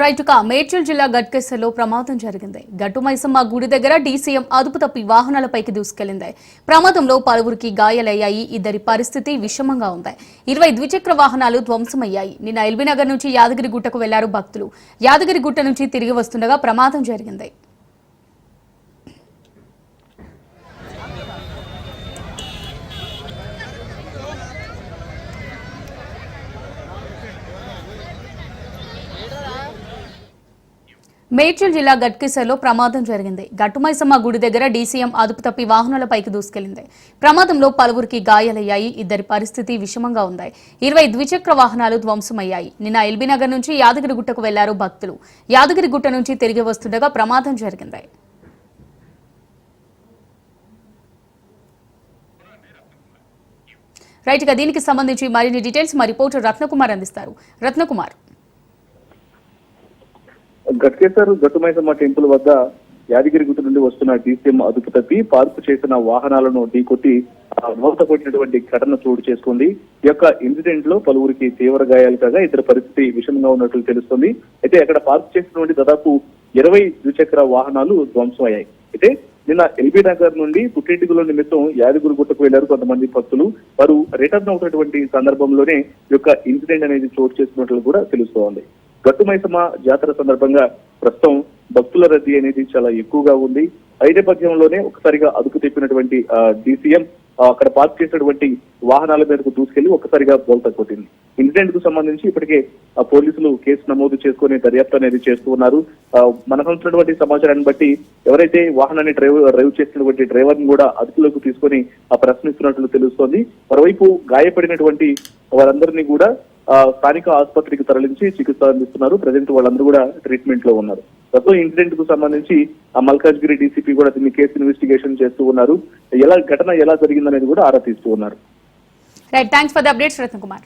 Right Medchal జిల్లా గట్కేసర్లో ప్రమాదం జరిగింది. గట్టు మైసమ్మ గుడి దగ్గర డీసీఎం అదుపు తప్పి వాహనాలపైకి దూసుకెళ్ళింది. ప్రమాదంలో పలువురికి గాయాలయ్యాయి. ఇద్దరి పరిస్థితి విషమంగా ఉంది. ఇరవై ద్విచక్ర వాహనాలు ధ్వంసమయ్యాయి. నిన్న ఎల్బీ నగర్ నుంచి యాదగిరి గుట్టకు వెళ్ళారు భక్తులు. యాదగిరి గుట్ట నుంచి తిరిగి వస్తుండగా ప్రమాదం జరిగింది. మేడ్చల్ జిల్లా గట్కిసర్లో ప్రమాదం జరిగింది. గట్టుమైసమ్మ గుడి దగ్గర డీసీఎం అదుపు తప్పి వాహనాలపైకి దూసుకెళ్ళింది ప్రమాదంలో పలువురికి గాయాలయ్యాయి. ఇద్దరి పరిస్థితి విషమంగా ఉంది. ఇరవై ద్విచక్ర వాహనాలు ధ్వంసమయ్యాయి. నిన్న ఎల్బీ నగర్ నుంచి యాదగిరిగుట్టకు వెళ్ళారు భక్తులు. యాదగిరిగుట్ట నుంచి తిరిగి వస్తుండగా ప్రమాదం జరిగింది. రైట్ దీనికి సంబంధించి మరిన్ని డీటెయిల్స్ మా రిపోర్టర్ రత్నకుమార్ అందిస్తారు. రత్నకుమార్. గట్కేశ్వర్ ఘటుమైసమ్మ టెంపుల్ వద్ద యాదగిరి గుట్ట నుండి వస్తున్న డీసీఎం అదుపు తప్పి పార్కు చేసిన వాహనాలను ఢీకొట్టి మూత కొట్టినటువంటి ఘటన చోటు చేసుకుంది. ఈ యొక్క ఇన్సిడెంట్లో పలువురికి తీవ్ర గాయాలు కాగా ఇద్దరు పరిస్థితి విషమంగా ఉన్నట్లు తెలుస్తుంది. అయితే అక్కడ పార్క్ చేసినటువంటి దాదాపు ఇరవై ద్విచక్ర వాహనాలు ధ్వంసమయ్యాయి. అయితే నిన్న ఎల్బీ నగర్ నుండి పుట్టింటికుల నిమిత్తం యాదగిరి గుట్టకు వెళ్ళారు కొంతమంది భక్తులు. వారు రిటర్న్ అవుతున్నటువంటి సందర్భంలోనే ఈ యొక్క ఇన్సిడెంట్ అనేది చోటు చేసుకున్నట్లు కూడా తెలుస్తోంది. గట్టుమైసమ్మ జాతర సందర్భంగా ప్రస్తుతం భక్తుల రద్దీ అనేది చాలా ఎక్కువగా ఉంది. ఈ నేపథ్యంలోనే ఒకసారిగా అదుపు తెప్పినటువంటి డీసీఎం అక్కడ పార్క్ చేసినటువంటి వాహనాల మీదకు దూసుకెళ్ళి ఒక్కసారిగా బోల్తా కొట్టింది. ఇన్సిడెంట్కు సంబంధించి ఇప్పటికే ఆ, పోలీసులు కేసు నమోదు చేసుకుని దర్యాప్తు అనేది చేస్తూ ఉన్నారు. మనకు వచ్చినటువంటి సమాచారాన్ని బట్టి ఎవరైతే వాహనాన్ని డ్రైవ్ డ్రైవ్ చేసినటువంటి డ్రైవర్ని కూడా అదుపులోకి తీసుకొని ఆ ప్రశ్నిస్తున్నట్లు తెలుస్తోంది. మరోవైపు గాయపడినటువంటి వారందరినీ కూడా స్థానిక ఆసుపత్రికి తరలించి చికిత్స అందిస్తున్నారు. ప్రజెంట్ వాళ్ళందరూ కూడా ట్రీట్మెంట్లో ఉన్నారు. ప్రస్తుతం ఇన్సిడెంట్కు సంబంధించి ఆ మల్కాజ్గిరి డీసీపీ కూడా దీన్ని కేసు ఇన్వెస్టిగేషన్ చేస్తూ ఉన్నారు. ఎలా ఘటన ఎలా జరిగిందనేది కూడా ఆరా తీస్తూ ఉన్నారు. Right thanks for the updates Ratnakumar